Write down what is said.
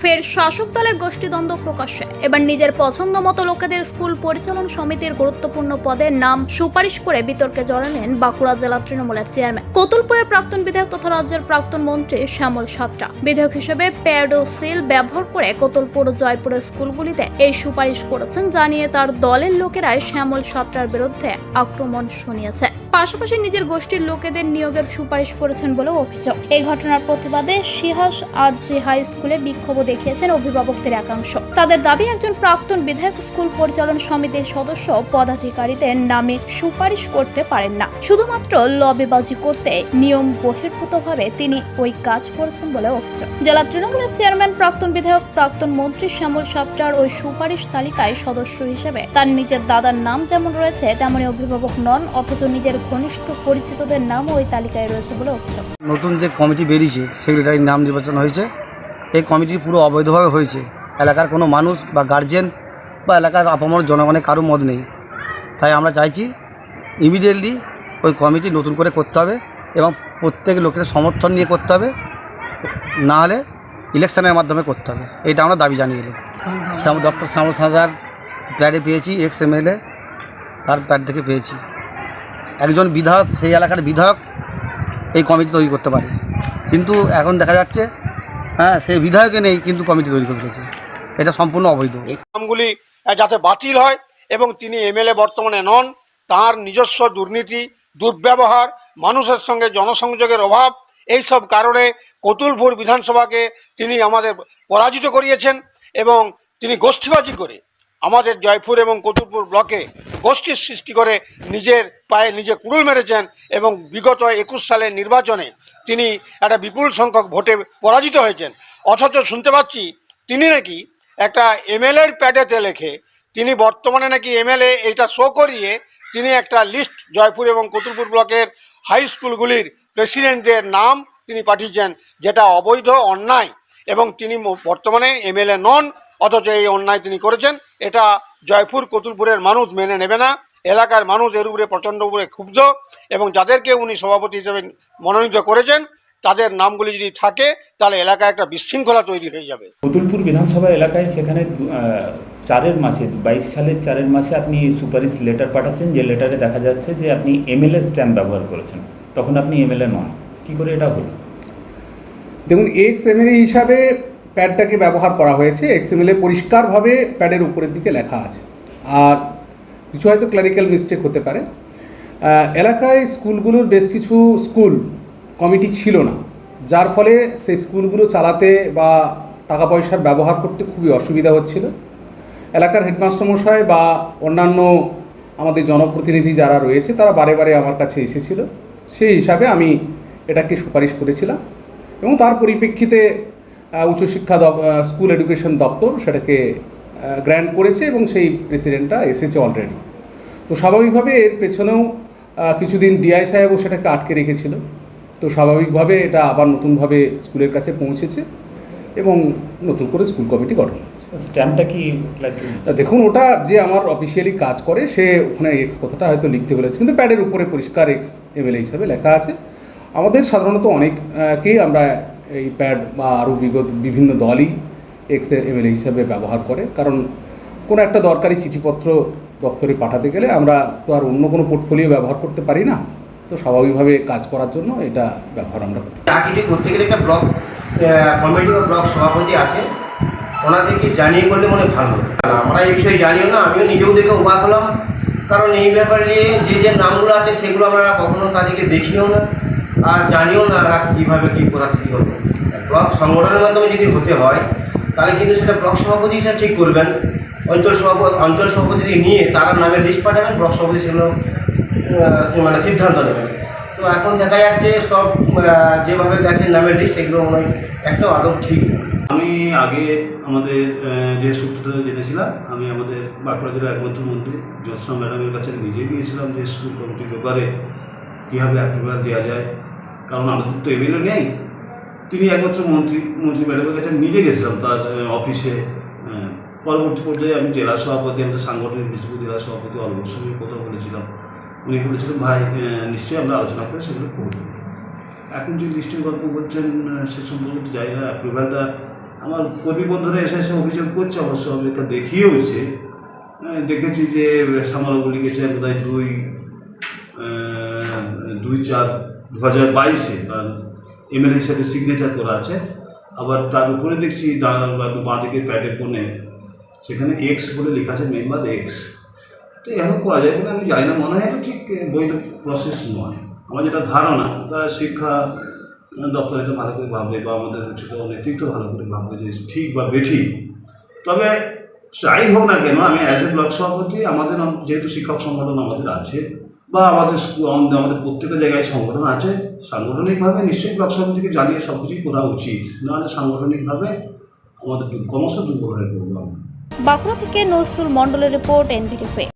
ফের শাসক দলের গোষ্ঠীদ্বন্দ্ব প্রকাশ্যে। এবার নিজের পছন্দ মতো লোকেদের স্কুল পরিচালন সমিতির গুরুত্বপূর্ণ পদের নাম সুপারিশ করে বিতর্কে জড়ালেন বাঁকুড়া জেলা তৃণমূলের চেয়ারম্যান। কতুলপুরের প্রাক্তন বিধায়ক তথা রাজ্যের প্রাক্তন মন্ত্রী শ্যামল সাতরা। বিধায়ক হিসেবে প্যাড সিল ব্যবহার করে কতুলপুর জয়পুরের স্কুলগুলিতে এই সুপারিশ করেছেন, জানিয়ে তার দলের লোকেরাই শ্যামল সাতরার বিরুদ্ধে আক্রমণ শুনিয়েছে। পাশাপাশি নিজের গোষ্ঠীর লোকেদের নিয়োগের সুপারিশ করেছেন বলেও অভিযোগ। এই ঘটনার প্রতিবাদে সিহাস আরজি হাই স্কুলে বিক্ষোভ দেখিয়েছেন অভিভাবকদের একাংশ। তাদের দাবি, একজন প্রাক্তন বিধায়ক স্কুল পরিচালন সমিতির সদস্য পদাধিকারীদের নামে সুপারিশ করতে পারেন না। শুধুমাত্র লবিবাজি করতে নিয়ম বহির্ভূতভাবে তিনি ওই কাজ করেছেন বলে অভিযোগ। জেলা তৃণমূলের চেয়ারম্যান, প্রাক্তন বিধায়ক, প্রাক্তন মন্ত্রী শ্যামল সাপটার ওই সুপারিশ তালিকায় সদস্য হিসেবে তার নিজের দাদার নাম যেমন রয়েছে, তেমনই অভিভাবক নন, অথচ নিজের ঘনিষ্ঠ পরিচিতদের নামও ওই তালিকায় রয়েছে বলে অভিযোগ। নতুন যে কমিটি বেরিয়েছে, সেক্রেটারির নাম নির্বাচন হয়েছে। এই কমিটি পুরো অবৈধভাবে হয়েছে। এলাকার কোনো মানুষ বা গার্জেন বা এলাকার আপামর জনগণের কারও মত নেই। তাই আমরা চাইছি ইমিডিয়েটলি ওই কমিটি নতুন করে করতে হবে এবং প্রত্যেক লোকের সমর্থন নিয়ে করতে হবে। না হলে ইলেকশনের মাধ্যমে করতে হবে। এটা আমরা দাবি জানিয়ে এলাম। শ্যাম ডক্টর শ্যামল সাঁতার প্যাডে পেয়েছি এক্স এমএলএ তার প্যাড থেকে পেয়েছি। একজন বিধায়ক, সেই এলাকার বিধায়ক এই কমিটি তৈরি করতে পারে। কিন্তু এখন দেখা যাচ্ছে হ্যাঁ সেই বিধায়কে নেই, কিন্তু কমিটি তৈরি করে এটা সম্পূর্ণ অবৈধ। নামগুলি যাতে বাতিল হয় এবং তিনি এমএলএ বর্তমানে নন, তার নিজস্ব দুর্নীতি, দুর্ব্যবহার, মানুষের সঙ্গে জনসংযোগের অভাব এই সব কারণে কতুলপুর বিধানসভাকে তিনি আমাদের পরাজিত করিয়েছেন এবং তিনি গোষ্ঠীবাজি করে আমাদের জয়পুর এবং কতুলপুর ব্লকে গোষ্ঠীর সৃষ্টি করে নিজের পায়ে নিজে কুড়ুল মেরেছেন এবং বিগত একুশ সালের নির্বাচনে তিনি একটা বিপুল সংখ্যক ভোটে পরাজিত হয়েছেন। অথচ শুনতে পাচ্ছি তিনি নাকি একটা এমএলএর প্যাডেতে লেখে, তিনি বর্তমানে নাকি এমএলএ এটা শো করিয়ে তিনি একটা লিস্ট জয়পুর এবং কতুলপুর ব্লকের হাই স্কুলগুলির প্রেসিডেন্টদের নাম তিনি পাঠিয়েছেন, যেটা অবৈধ, অন্যায় এবং তিনি বর্তমানে এমএলএ নন। অথচ এই অন্যায় তিনি করেছেন। এটা জয়পুর কতুলপুরের মানুষ মেনে নেবে না। এলাকার মানুষ এর উপরে প্রচণ্ড উপরে ক্ষুব্ধ এবং যাদেরকে উনি সভাপতি হিসেবে মনোনীত করেছেন তাদের নামগুলি যদি থাকে তাহলে এলাকায় একটা বিশৃঙ্খলা তৈরি হয়ে যাবে। কতুলপুর বিধানসভা এলাকায় সেখানে চারের মাসে বাইশ সালের চারের মাসে আপনি সুপারিশ লেটার পাঠাচ্ছেন যে লেটারে দেখা যাচ্ছে যে আপনি এমএলএ স্ট্যাম্প ব্যবহার করেছেন। তখন আপনি এমএলএ নন। কি করে এটা হলো? দেখুন এক্স এমএলএ হিসাবে প্যাডটাকে ব্যবহার করা হয়েছে? এক্স এমএলএ পরিষ্কারভাবে প্যাডের উপরের দিকে লেখা আছে। আর কিছু হয়তো ক্লারিক্যাল মিস্টেক হতে পারে। এলাকায় স্কুলগুলোর বেশ কিছু স্কুল, কমিটি ছিল না। যার ফলে সেই স্কুলগুলো চালাতে বা টাকা পয়সার ব্যবহার করতে খুবই অসুবিধা হচ্ছিল। এলাকার হেডমাস্টার মশাই বা অন্যান্য আমাদের জনপ্রতিনিধি যারা রয়েছে, তারা বারে বারে আমার কাছে এসেছিল। সেই হিসাবে আমি এটাকে সুপারিশ করেছিলাম। এবং তার পরিপ্রেক্ষিতে উচ্চশিক্ষা স্কুল এডুকেশন দপ্তর সেটাকে গ্র্যান্ড করেছে এবং সেই প্রেসিডেন্টটা এসেছে অলরেডি তো স্বাভাবিকভাবে এর পেছনেও কিছুদিন ডিআই সাহেবও সেটাকে আটকে রেখেছিল। তো স্বাভাবিকভাবে এটা আবার নতুনভাবে স্কুলের কাছে পৌঁছেছে এবং নতুন করে স্কুল কমিটি গঠন হয়েছে স্ট্যাম্পটা কি দেখুন ওটা যে আমার অফিসিয়ালি কাজ করে সে ওখানে এক্স কথাটা হয়তো লিখতে বলেছে কিন্তু প্যাডের উপরে পরিষ্কার এক্স এমএলএ হিসাবে লেখা আছে। আমাদের সাধারণত অনেককেই আমরা এই প্যাড বা আরও বিগত বিভিন্ন দলই এক্স এমএলএ হিসাবে ব্যবহার করে। কারণ কোনো একটা দরকারি চিঠিপত্র দপ্তরে পাঠাতে গেলে আমরা তো আর অন্য কোনো পোর্টফোলিও ব্যবহার করতে পারি না। তো স্বাভাবিকভাবে কাজ করার জন্য এটা ব্যবহার আমরা করি। যা কিছু করতে গেলে একটা ব্লক কমিটি বা ব্লক সভাপতি আছে। ওনাদেরকে জানিয়ে করলে মনে ভালো আমরা এই বিষয়ে জানিও না, আমিও নিজেও দেখে অবাক হলাম। কারণ এই ব্যাপারে নিয়ে যে যে নামগুলো আছে, সেগুলো আমরা কখনো তাদেরকে দেখিও না। আর জানিও না কীভাবে কী কোথা থেকে হলো। ব্লক সংগঠনের মাধ্যমে যদি হতে হয়, তাহলে কিন্তু সেটা ব্লক সভাপতি হিসাবে ঠিক করবেন। অঞ্চল সভাপতি অঞ্চল সভাপতি নিয়ে তারা নামের লিস্ট পাঠাবেন, ব্লক সভাপতি সেগুলো মানে সিদ্ধান্ত নেবেন। তো এখন দেখা যাচ্ছে সব যেভাবে গেছে নামের লিস্ট সেগুলো মনে একটাও আদৌ ঠিক আমি আগে আমাদের যে সূত্রটা জেনেছিলাম, আমি আমাদের বাঁকুড়া জেলার একমাত্র মন্ত্রী জ্যোৎস্না ম্যাডামের কাছে নিজে গিয়েছিলাম যে স্কুল কমিটির ব্যাপারে কীভাবে অ্যাপ্রুভাল দেওয়া যায়। কারণ আমাদের তো এমএলএ নেই। তিনি একমাত্র মন্ত্রী মন্ত্রী ম্যাডামের কাছে নিজে গেছিলাম তার অফিসে। পরবর্তী পর্যায়ে আমি জেলা সভাপতি আমাদের সাংগঠনিক বিষ্ণুপুর জেলা সভাপতি অলবর সঙ্গে কথা বলেছিলাম। উনি বলেছিলেন, ভাই নিশ্চয়ই আমরা আলোচনা করে সেগুলো করব। এখন যে লিস্টের গল্প বলছেন সে সম্পর্কে তো জানি না অ্যাপ্রুভালটা আমার কর্মী বন্ধুরা এসে এসে অভিযোগ করছে অবশ্য, আমি এটা দেখিয়েওছে। দেখেছি যে সামালগুলি লিখেছে বোধ দুই দুই চার দু হাজার বাইশে, তার এমএলএ হিসেবে সিগনেচার করা আছে। আবার তার উপরে দেখছি বাঁ দিকে প্যাডের কোণে, সেখানে এক্স বলে লেখা আছে মেম্বার এক্স তো এভাবে করা যায় বলে আমি জানি না, মনে হয় ঠিক বৈধ প্রসেস নয়। আমার যেটা ধারণা, তা শিক্ষা দপ্তর এটা ভালো করে ভাববে বা আমাদের ছোটো নেতৃত্ব ভালো করে ভাববে যে ঠিক বা বেঠিক। তবে যাই হোক না কেন, আমি অ্যাজ এ ব্লক সভাপতি, আমাদের যেহেতু শিক্ষক সংগঠন আমাদের আছে বা আমাদের আমাদের প্রত্যেকটা জায়গায় সংগঠন আছে, সাংগঠনিকভাবে নিশ্চয়ই ব্লক সমিতিকে জানিয়ে সব কিছুই করা উচিত। নাহলে সাংগঠনিকভাবে আমাদের ক্রমশ দুর্বল হয়ে পড়ব আমরা। বাঁকুড়া থেকে নজরুল মণ্ডলের রিপোর্ট এনডিটিভি